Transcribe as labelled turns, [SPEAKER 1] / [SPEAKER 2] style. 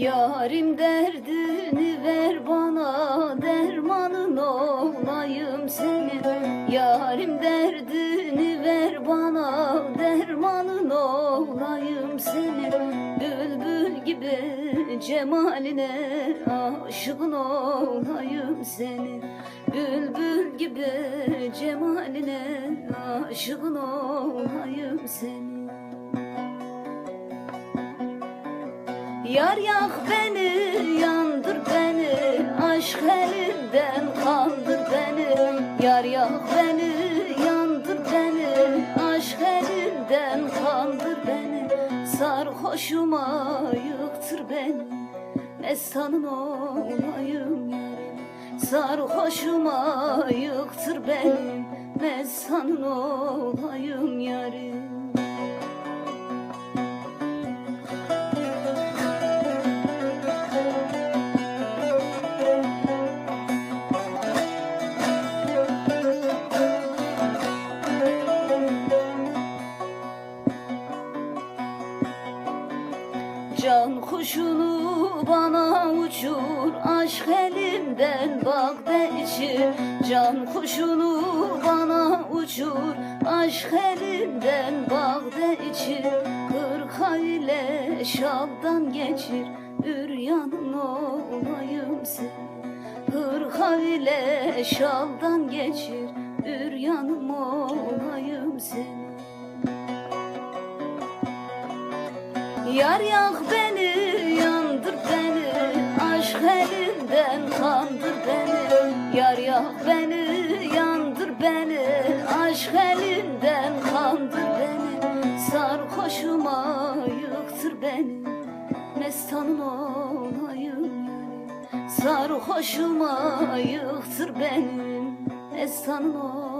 [SPEAKER 1] Yarim derdini ver bana dermanın olayım senin Yarim derdini ver bana dermanın olayım senin Bülbül gibi cemaline aşığın olayım senin Bülbül gibi cemaline aşığın olayım senin Yar yak beni, yandır beni Aşk elinden kandır beni. Yar yak beni, yandır beni Aşk elinden kandır beni. Sarhoşuma yıktır beni Mestanın olayım yarim Sarhoşuma yıktır beni Mestanın olayım yarim Can kuşunu bana uçur. Aşk elimden bak de içir Can kuşunu bana uçur. Aşk elimden bak de içir Kırka ile şaldan geçir. Üryanın olayım sen. Hırka ile şaldan geçir Yar yak beni, yandır beni Aşk elinden kandır beni. Yar yak beni, yandır beni Aşk elinden kandır beni. Sarhoşuma yıktır beni Mestanın olayım yarim Sarhoşuma yıktır beni Mestanın olayım